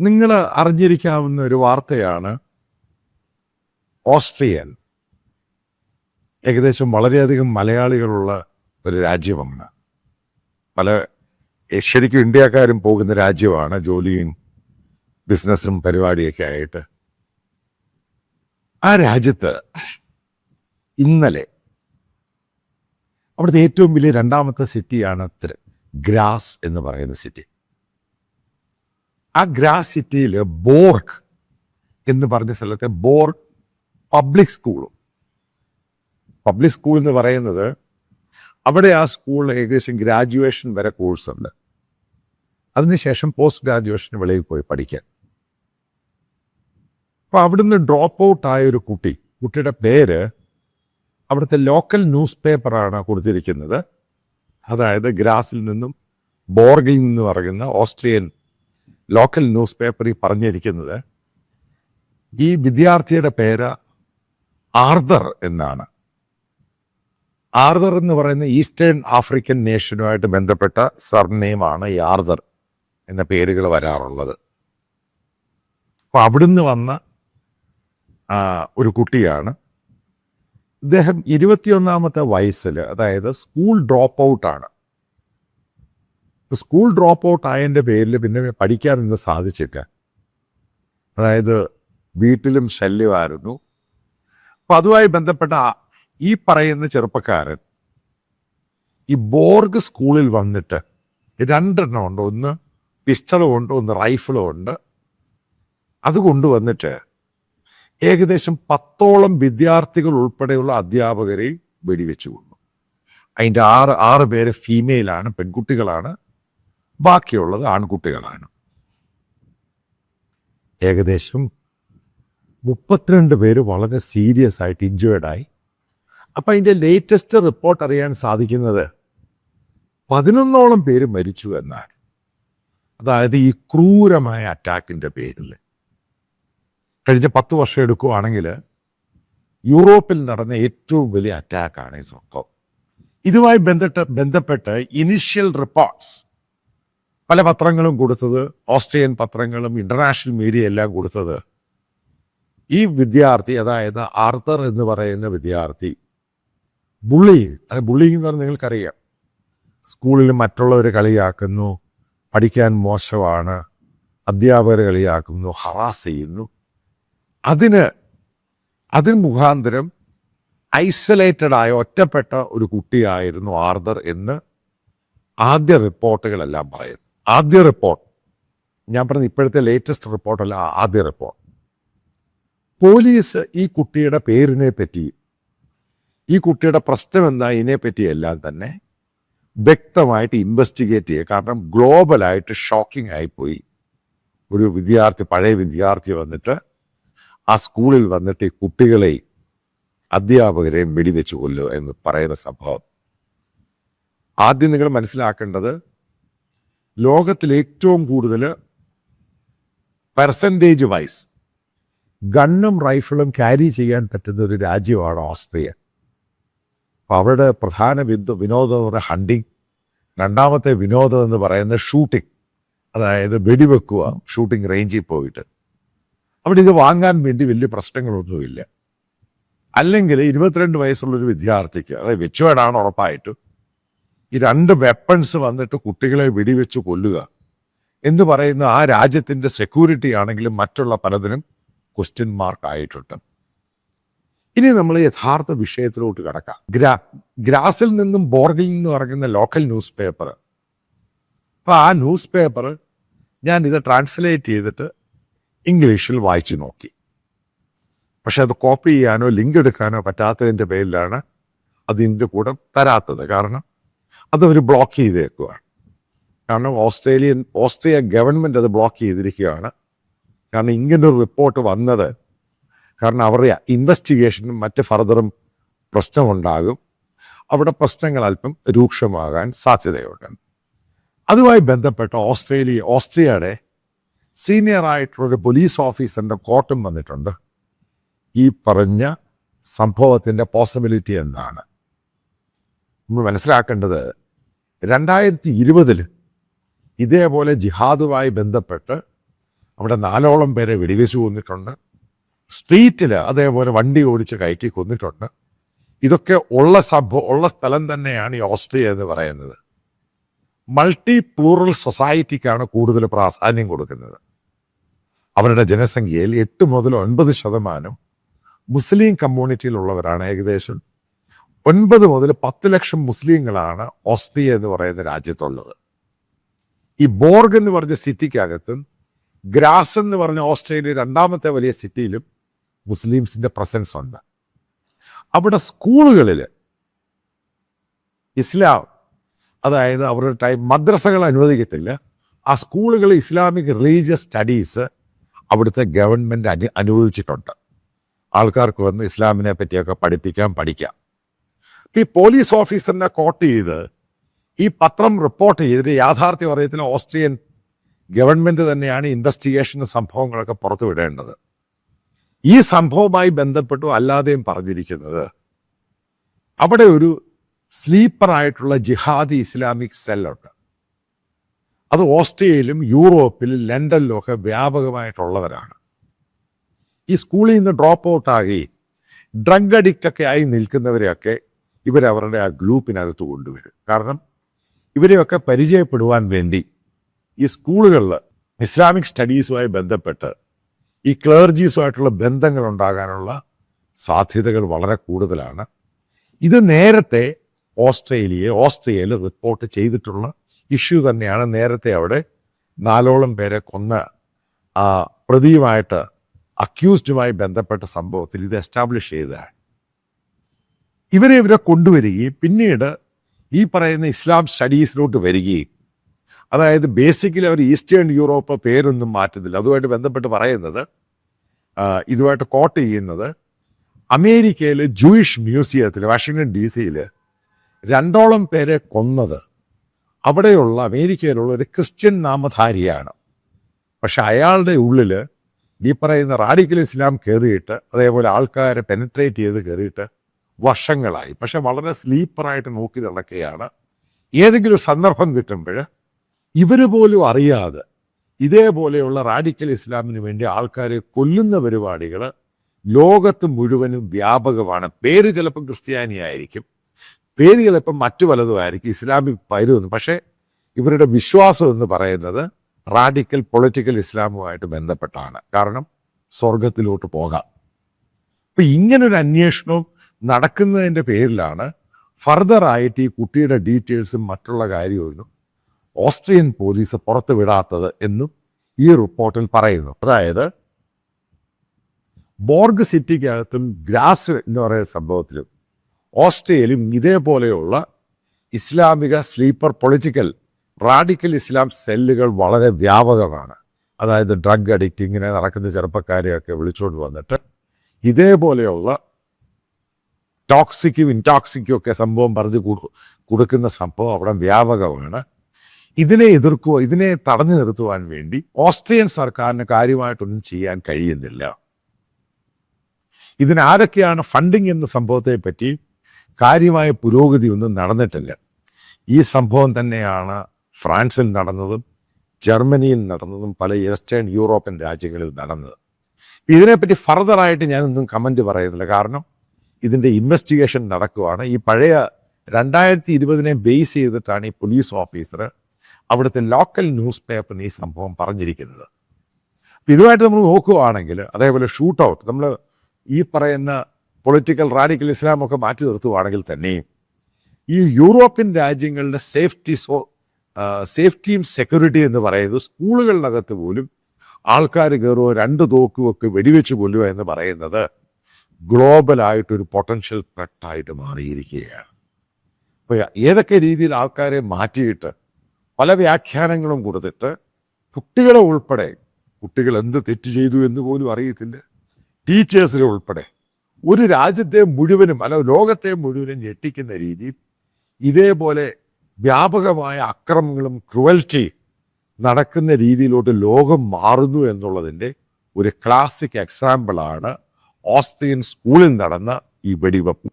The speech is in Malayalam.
നിങ്ങൾ അറിഞ്ഞിരിക്കാവുന്ന ഒരു വാർത്തയാണ് ഓസ്ട്രിയൻ. ഏകദേശം വളരെയധികം മലയാളികളുള്ള ഒരു രാജ്യമാണ്. പല ശരിക്കും ഇന്ത്യക്കാരും പോകുന്ന രാജ്യമാണ്. ജോലിയും ബിസിനസ്സും പരിപാടിയൊക്കെ ആയിട്ട്. ആ രാജ്യത്ത് ഇന്നലെ അവിടുത്തെ ഏറ്റവും വലിയ രണ്ടാമത്തെ സിറ്റിയാണ് ഗ്രാസ് എന്ന് പറയുന്ന സിറ്റി. ആ ഗ്രാസ് സിറ്റിയിൽ ബോർക്ക് എന്ന് പറഞ്ഞ സ്ഥലത്തെ ബോർക്ക് പബ്ലിക് സ്കൂളും. പബ്ലിക് സ്കൂൾ എന്ന് പറയുന്നത് അവിടെ ആ സ്കൂളിൽ ഏകദേശം ഗ്രാജുവേഷൻ വരെ കോഴ്സ് ഉണ്ട് അതിനുശേഷം പോസ്റ്റ് ഗ്രാജുവേഷന് വെളിയിൽ പോയി പഠിക്കാൻ. അപ്പൊ അവിടുന്ന് ഡ്രോപ്പ് ഔട്ട് ആയ ഒരു കുട്ടി കുട്ടിയുടെ പേര് അവിടുത്തെ ലോക്കൽ ന്യൂസ് പേപ്പറാണ് കൊടുത്തിരിക്കുന്നത്. അതായത് ഗ്രാസിൽ നിന്നും ബോർഗിൽ നിന്ന് പറയുന്ന ഓസ്ട്രിയൻ ലോക്കൽ ന്യൂസ് പേപ്പറിൽ പറഞ്ഞിരിക്കുന്നത് ഈ വിദ്യാർത്ഥിയുടെ പേര് ആർദർ എന്നാണ്. ആർദർ എന്ന് പറയുന്ന ഈസ്റ്റേൺ ആഫ്രിക്കൻ നേഷനുമായിട്ട് ബന്ധപ്പെട്ട സർനെയിമാണ് ഈ ആർദർ എന്ന പേരുകൾ വരാറുള്ളത്. അപ്പോൾ അവിടുന്ന് വന്ന ഒരു കുട്ടിയാണ്. ഇദ്ദേഹം ഇരുപത്തിയൊന്നാമത്തെ വയസ്സിൽ അതായത് സ്കൂൾ ഡ്രോപ്പ് ഔട്ടാണ്. സ്കൂൾ ഡ്രോപ്പ് ഔട്ട് ആയതിന്റെ പേരിൽ പിന്നെ പഠിക്കാനൊന്നും സാധിച്ചില്ല. അതായത് വീട്ടിലും ശല്യമായിരുന്നു. അപ്പം അതുമായി ബന്ധപ്പെട്ട ഈ പറയുന്ന ചെറുപ്പക്കാരൻ ഈ ബോർഗ് സ്കൂളിൽ വന്നിട്ട് രണ്ടെണ്ണം ഉണ്ട്. ഒന്ന് പിസ്റ്റളും ഉണ്ട് ഒന്ന് റൈഫിളും ഉണ്ട്. അത് കൊണ്ടുവന്നിട്ട് ഏകദേശം പത്തോളം വിദ്യാർത്ഥികൾ ഉൾപ്പെടെയുള്ള അധ്യാപകരെ വെടിവെച്ചു കൊണ്ടു അതിന്റെ ആറ് ആറ് പേര് ഫീമെയിലാണ് പെൺകുട്ടികളാണ്. ബാക്കിയുള്ളത് ആൺകുട്ടികളാണ്. ഏകദേശം മുപ്പത്തിരണ്ട് പേര് വളരെ സീരിയസ് ആയിട്ട് ഇഞ്ചുവേർഡ് ആയി. അപ്പം അതിന്റെ ലേറ്റസ്റ്റ് റിപ്പോർട്ട് അറിയാൻ സാധിക്കുന്നത് പതിനൊന്നോളം പേര് മരിച്ചു എന്നാണ്. അതായത് ഈ ക്രൂരമായ അറ്റാക്കിന്റെ പേരിൽ. കഴിഞ്ഞ പത്ത് വർഷം എടുക്കുകയാണെങ്കിൽ യൂറോപ്പിൽ നടന്ന ഏറ്റവും വലിയ അറ്റാക്കാണ് ഈ സംഭവം. ഇതുമായി ബന്ധപ്പെട്ട് ബന്ധപ്പെട്ട് ഇനിഷ്യൽ റിപ്പോർട്ട്സ് പല പത്രങ്ങളും കൊടുത്തത് ഓസ്ട്രിയൻ പത്രങ്ങളും ഇന്റർനാഷണൽ മീഡിയ എല്ലാം കൊടുത്തത്. ഈ വിദ്യാർത്ഥി അതായത് ആർത്തർ എന്ന് പറയുന്ന വിദ്യാർത്ഥി ബുള്ളിങ് അത് ബുള്ളിങ് എന്ന് പറഞ്ഞാൽ നിങ്ങൾക്കറിയാം. സ്കൂളിൽ മറ്റുള്ളവർ കളിയാക്കുന്നു പഠിക്കാൻ മോശമാണ് അധ്യാപകർ കളിയാക്കുന്നു ഹറാസ് ചെയ്യുന്നു. അതിന് അതിന് മുഖാന്തരം ഐസൊലേറ്റഡ് ആയ ഒറ്റപ്പെട്ട ഒരു കുട്ടിയായിരുന്നു ആർദർ എന്ന് ആദ്യ റിപ്പോർട്ടുകളെല്ലാം പറയുന്നു ആദ്യ റിപ്പോർട്ട് ഞാൻ പറഞ്ഞ ഇപ്പോഴത്തെ ലേറ്റസ്റ്റ് റിപ്പോർട്ടല്ല ആദ്യ റിപ്പോർട്ട് പോലീസ് ഈ കുട്ടിയുടെ പേരിനെ പറ്റി ഈ കുട്ടിയുടെ പ്രശ്നം എന്താ ഇതിനെ പറ്റി എല്ലാം തന്നെ വ്യക്തമായിട്ട് ഇൻവെസ്റ്റിഗേറ്റ് ചെയ്യുക. കാരണം ഗ്ലോബലായിട്ട് ഷോക്കിംഗ് ആയിപ്പോയി. ഒരു വിദ്യാർത്ഥി പഴയ വിദ്യാർത്ഥി വന്നിട്ട് ആ സ്കൂളിൽ വന്നിട്ട് ഈ കുട്ടികളെയും അധ്യാപകരെയും വെടിവെച്ച് കൊല്ലുക എന്ന് പറയുന്ന സംഭവം. ആദ്യം നിങ്ങൾ മനസ്സിലാക്കേണ്ടത് ലോകത്തിൽ ഏറ്റവും കൂടുതൽ പെർസെന്റേജ് വൈസ് ഗണ്ണും റൈഫിളും ക്യാരി ചെയ്യാൻ പറ്റുന്ന ഒരു രാജ്യമാണ് ഓസ്ട്രിയ. അപ്പോൾ അവരുടെ പ്രധാന ബിന്ദു വിനോദം എന്ന് പറയുന്നത് ഹണ്ടിങ് രണ്ടാമത്തെ വിനോദം എന്ന് പറയുന്നത് ഷൂട്ടിംഗ് അതായത് വെടിവെക്കുക ഷൂട്ടിംഗ് റേഞ്ചിൽ പോയിട്ട്. അവിടെ ഇത് വാങ്ങാൻ വേണ്ടി വലിയ പ്രശ്നങ്ങളൊന്നുമില്ല. അല്ലെങ്കിൽ ഇരുപത്തിരണ്ട് വയസ്സുള്ളൊരു വിദ്യാർത്ഥിക്ക് അതായത് വെച്ചുവേടാണ് ഉറപ്പായിട്ടും ഈ രണ്ട് വെപ്പൺസ് വന്നിട്ട് കുട്ടികളെ വെടിവെച്ച് കൊല്ലുക. എന്ന് പറയുന്ന ആ രാജ്യത്തിന്റെ സെക്യൂരിറ്റി ആണെങ്കിലും മറ്റുള്ള പലതിനും ക്വസ്റ്റ്യൻ മാർക്ക് ആയിട്ടുണ്ട്. ഇനി നമ്മൾ യഥാർത്ഥ വിഷയത്തിലോട്ട് കിടക്കാം. ഗ്രാ ഗ്രാസിൽ നിന്നും ബോർഗിൽ നിന്നും ഇറങ്ങുന്ന ലോക്കൽ ന്യൂസ് പേപ്പർ അപ്പോൾ ആ ന്യൂസ് പേപ്പർ ഞാൻ ഇത് ട്രാൻസ്ലേറ്റ് ചെയ്തിട്ട് ഇംഗ്ലീഷിൽ വായിച്ചു നോക്കി. പക്ഷെ അത് കോപ്പി ചെയ്യാനോ ലിങ്ക് എടുക്കാനോ പറ്റാത്തതിന്റെ പേരിലാണ് അതിന്റെ കൂടെ തരാത്തത്. കാരണം അതവർ ബ്ലോക്ക് ചെയ്തേക്കുവാണ്. കാരണം ഓസ്ട്രേലിയൻ ഓസ്ട്രേലിയ ഗവൺമെന്റ് അത് ബ്ലോക്ക് ചെയ്തിരിക്കുകയാണ്. കാരണം ഇങ്ങനൊരു റിപ്പോർട്ട് വന്നത് കാരണം അവരുടെ ഇൻവെസ്റ്റിഗേഷനും മറ്റ് ഫർദറും പ്രശ്നമുണ്ടാകും. അവിടെ പ്രശ്നങ്ങൾ അല്പം രൂക്ഷമാകാൻ സാധ്യതയുണ്ട്. അതുമായി ബന്ധപ്പെട്ട ഓസ്ട്രേലിയ ഓസ്ട്രിയയുടെ സീനിയർ ആയിട്ടുള്ളൊരു പോലീസ് ഓഫീസറിന്റെ കോർട്ടും വന്നിട്ടുണ്ട്. ഈ പറഞ്ഞ സംഭവത്തിന്റെ പോസിബിലിറ്റി എന്താണ്? നമ്മൾ മനസ്സിലാക്കേണ്ടത് രണ്ടായിരത്തി ഇരുപതിൽ ഇതേപോലെ ജിഹാദുമായി ബന്ധപ്പെട്ട് അവിടെ നാലോളം പേരെ വെടിവെച്ച് കൊന്നിട്ടുണ്ട്. സ്ട്രീറ്റിൽ അതേപോലെ വണ്ടി ഓടിച്ച് കയറ്റി കൊന്നിട്ടുണ്ട്. ഇതൊക്കെ ഉള്ള സംഭവം ഉള്ള സ്ഥലം തന്നെയാണ് ഈ ഓസ്ട്രിയ എന്ന് പറയുന്നത്. മൾട്ടി പ്ലൂറൽ സൊസൈറ്റിക്കാണ് കൂടുതൽ പ്രാധാന്യം കൊടുക്കുന്നത്. അവരുടെ ജനസംഖ്യയിൽ എട്ട് മുതൽ ഒൻപത് ശതമാനം മുസ്ലിം കമ്മ്യൂണിറ്റിയിലുള്ളവരാണ് ഏകദേശം. ഒൻപത് മുതൽ പത്ത് ലക്ഷം മുസ്ലിങ്ങളാണ് ഓസ്ട്രിയ എന്ന് പറയുന്ന രാജ്യത്തുള്ളത്. ഈ ബോർഗ് എന്ന് പറഞ്ഞ സിറ്റിക്കകത്തും ഗ്രാസ് എന്ന് പറഞ്ഞ ഓസ്ട്രേലിയ രണ്ടാമത്തെ വലിയ സിറ്റിയിലും മുസ്ലിംസിന്റെ പ്രസൻസ് ഉണ്ട്. അവിടെ സ്കൂളുകളിൽ ഇസ്ലാം അതായത് അവരുടെ ടൈം മദ്രസകൾ അനുവദിക്കത്തില്ല. ആ സ്കൂളുകൾ ഇസ്ലാമിക് റിലീജിയസ് സ്റ്റഡീസ് അവിടുത്തെ ഗവൺമെന്റ് അനു അനുവദിച്ചിട്ടുണ്ട്. ആൾക്കാർക്ക് വന്ന് ഇസ്ലാമിനെ പറ്റിയൊക്കെ പഠിപ്പിക്കാം പഠിക്കാം. ഈ പോലീസ് ഓഫീസറിനെ കോട്ട് ചെയ്ത് ഈ പത്രം റിപ്പോർട്ട് ചെയ്തിട്ട് യാഥാർത്ഥ്യം അറിയത്തിന് ഓസ്ട്രിയൻ ഗവൺമെന്റ് തന്നെയാണ് ഇൻവെസ്റ്റിഗേഷൻ സംഭവങ്ങളൊക്കെ പുറത്തു വിടേണ്ടത്. ഈ സംഭവവുമായി ബന്ധപ്പെട്ടു അല്ലാതെയും പറഞ്ഞിരിക്കുന്നത് അവിടെ ഒരു സ്ലീപ്പറായിട്ടുള്ള ജിഹാദി ഇസ്ലാമിക് സെല്ലുണ്ട്. അത് ഓസ്ട്രിയയിലും യൂറോപ്പിലും ലണ്ടനിലും ഒക്കെ വ്യാപകമായിട്ടുള്ളവരാണ്. ഈ സ്കൂളിൽ നിന്ന് ഡ്രോപ്പ് ഔട്ട് ഡ്രഗ് അഡിക്റ്റ് ഒക്കെ ആയി നിൽക്കുന്നവരെയൊക്കെ ഇവരവരുടെ ആ ഗ്രൂപ്പിനകത്ത് കൊണ്ടുവരും. കാരണം ഇവരെയൊക്കെ പരിചയപ്പെടുവാൻ വേണ്ടി ഈ സ്കൂളുകളിൽ ഇസ്ലാമിക് സ്റ്റഡീസുമായി ബന്ധപ്പെട്ട് ഈ ക്ലേർജീസുമായിട്ടുള്ള ബന്ധങ്ങൾ ഉണ്ടാകാനുള്ള സാധ്യതകൾ വളരെ കൂടുതലാണ്. ഇത് നേരത്തെ ഓസ്ട്രേലിയ ഓസ്ട്രിയയിൽ റിപ്പോർട്ട് ചെയ്തിട്ടുള്ള ഇഷ്യൂ തന്നെയാണ് നേരത്തെ അവിടെ നാലോളം പേരെ കൊന്ന പ്രതിയുമായിട്ട് അക്യൂസ്ഡുമായി ബന്ധപ്പെട്ട സംഭവത്തിൽ ഇത് എസ്റ്റാബ്ലിഷ് ചെയ്തതാണ്. ഇവരെ ഇവരെ കൊണ്ടുവരികയും പിന്നീട് ഈ പറയുന്ന ഇസ്ലാം സ്റ്റഡീസിലോട്ട് വരികയും. അതായത് ബേസിക്കലി അവർ ഈസ്റ്റേൺ യൂറോപ്പ് പേരൊന്നും മാറ്റുന്നില്ല. അതുമായിട്ട് ബന്ധപ്പെട്ട് പറയുന്നത് ഇതുമായിട്ട് കോട്ട് ചെയ്യുന്നത് അമേരിക്കയിലെ ജൂയിഷ് മ്യൂസിയത്തിൽ വാഷിങ്ടൺ ഡി സിയിൽ രണ്ടോളം പേരെ കൊന്നത് അവിടെയുള്ള അമേരിക്കയിലുള്ള ഒരു ക്രിസ്ത്യൻ നാമധാരിയാണ്. പക്ഷെ അയാളുടെ ഉള്ളിൽ ഈ പറയുന്ന റാഡിക്കൽ ഇസ്ലാം കയറിയിട്ട് അതേപോലെ ആൾക്കാരെ പെനട്രേറ്റ് ചെയ്ത് കയറിയിട്ട് വർഷങ്ങളായി. പക്ഷെ വളരെ സ്ലീപ്പറായിട്ട് നോക്കി നടക്കുകയാണ്. ഏതെങ്കിലും സന്ദർഭം കിട്ടുമ്പോൾ ഇവർ പോലും അറിയാതെ ഇതേപോലെയുള്ള റാഡിക്കൽ ഇസ്ലാമിന് വേണ്ടി ആൾക്കാരെ കൊല്ലുന്ന പരിപാടികൾ ലോകത്ത് മുഴുവനും വ്യാപകമാണ്. പേര് ചിലപ്പോൾ ക്രിസ്ത്യാനി ആയിരിക്കും. പേര് ചിലപ്പോൾ മറ്റു പലതും ആയിരിക്കും. ഇസ്ലാമിക് പൈരുമെന്ന് പക്ഷേ ഇവരുടെ വിശ്വാസം എന്ന് പറയുന്നത് റാഡിക്കൽ പൊളിറ്റിക്കൽ ഇസ്ലാമുമായിട്ട് ബന്ധപ്പെട്ടാണ്. കാരണം സ്വർഗത്തിലോട്ട് പോകാം. അപ്പം ഇങ്ങനൊരു അന്വേഷണവും നടക്കുന്നതിന്റെ പേരിലാണ് ഫർദർ ആയിട്ട് ഈ കുട്ടിയുടെ ഡീറ്റെയിൽസും മറ്റുള്ള കാര്യമൊന്നും ഓസ്ട്രിയൻ പോലീസ് പുറത്തു വിടാത്തത് എന്നും ഈ റിപ്പോർട്ടിൽ പറയുന്നു. അതായത് ബോർഗ് സിറ്റിക്കകത്തും ഗ്രാസ് എന്ന് പറയുന്ന സംഭവത്തിലും ഓസ്ട്രിയയിലും ഇതേപോലെയുള്ള ഇസ്ലാമിക സ്ലീപ്പർ പൊളിറ്റിക്കൽ റാഡിക്കൽ ഇസ്ലാം സെല്ലുകൾ വളരെ വ്യാപകമാണ്. അതായത് ഡ്രഗ് അഡിക്റ്റ് ഇങ്ങനെ നടക്കുന്ന ചെറുപ്പക്കാരെയൊക്കെ വിളിച്ചുകൊണ്ട് വന്നിട്ട് ഇതേപോലെയുള്ള ടോക്സിക്കും ഇൻടോക്സിക്കും ഒക്കെ സംഭവം പറഞ്ഞ് കൊടുക്കുന്ന സംഭവം അവിടെ വ്യാപകമാണ്. ഇതിനെ എതിർക്കുക ഇതിനെ തടഞ്ഞു നിർത്തുവാൻ വേണ്ടി ഓസ്ട്രിയൻ സർക്കാരിന് കാര്യമായിട്ടൊന്നും ചെയ്യാൻ കഴിയുന്നില്ല. ഇതിനാരൊക്കെയാണ് ഫണ്ടിങ് എന്ന സംഭവത്തെ പറ്റി കാര്യമായ പുരോഗതി ഒന്നും നടന്നിട്ടില്ല. ഈ സംഭവം തന്നെയാണ് ഫ്രാൻസിൽ നടന്നതും ജർമ്മനിയിൽ നടന്നതും പല ഈസ്റ്റേൺ യൂറോപ്യൻ രാജ്യങ്ങളിൽ നടന്നത്. ഇതിനെപ്പറ്റി ഫർദറായിട്ട് ഞാനൊന്നും കമന്റ് പറയുന്നില്ല കാരണം ഇതിന്റെ ഇൻവെസ്റ്റിഗേഷൻ നടക്കുവാണ്. ഈ പഴയ രണ്ടായിരത്തി ഇരുപതിനെ ബേസ് ചെയ്തിട്ടാണ് ഈ പോലീസ് ഓഫീസർ അവിടുത്തെ ലോക്കൽ ന്യൂസ് പേപ്പറിന് ഈ സംഭവം പറഞ്ഞിരിക്കുന്നത്. അപ്പം ഇതുമായിട്ട് നമ്മൾ നോക്കുകയാണെങ്കിൽ അതേപോലെ ഷൂട്ട് ഔട്ട് നമ്മൾ ഈ പറയുന്ന പൊളിറ്റിക്കൽ റാഡിക്കൽ ഇസ്ലാമൊക്കെ മാറ്റി നിർത്തുവാണെങ്കിൽ തന്നെയും ഈ യൂറോപ്യൻ രാജ്യങ്ങളുടെ സേഫ്റ്റി സോ സേഫ്റ്റിയും സെക്യൂരിറ്റി എന്ന് പറയുന്നത് സ്കൂളുകളിനകത്ത് പോലും ആൾക്കാർ കയറുക രണ്ട് തോക്കുമൊക്കെ വെടിവെച്ച് കൊല്ലുക എന്ന് പറയുന്നത് ഗ്ലോബലായിട്ടൊരു പൊട്ടൻഷ്യൽ ത്രട്ടായിട്ട് മാറിയിരിക്കുകയാണ്. അപ്പോൾ ഏതൊക്കെ രീതിയിൽ ആൾക്കാരെ മാറ്റിയിട്ട് പല വ്യാഖ്യാനങ്ങളും കൊടുത്തിട്ട് കുട്ടികളെ ഉൾപ്പെടെ കുട്ടികൾ എന്ത് തെറ്റ് ചെയ്തു എന്ന് പോലും അറിയത്തില്ല. ടീച്ചേഴ്സിനെ ഉൾപ്പെടെ ഒരു രാജ്യത്തെ മുഴുവനും അല്ല ലോകത്തെ മുഴുവനും ഞെട്ടിക്കുന്ന രീതി ഇതേപോലെ വ്യാപകമായ അക്രമങ്ങളും ക്രുവൽറ്റി നടക്കുന്ന രീതിയിലോട്ട് ലോകം മാറുന്നു എന്നുള്ളതിന്റെ ഒരു ക്ലാസിക് എക്സാമ്പിളാണ് ഓസ്ട്രിയൻ സ്കൂളിൽ നടന്ന ഈ വെടിവെപ്പ്.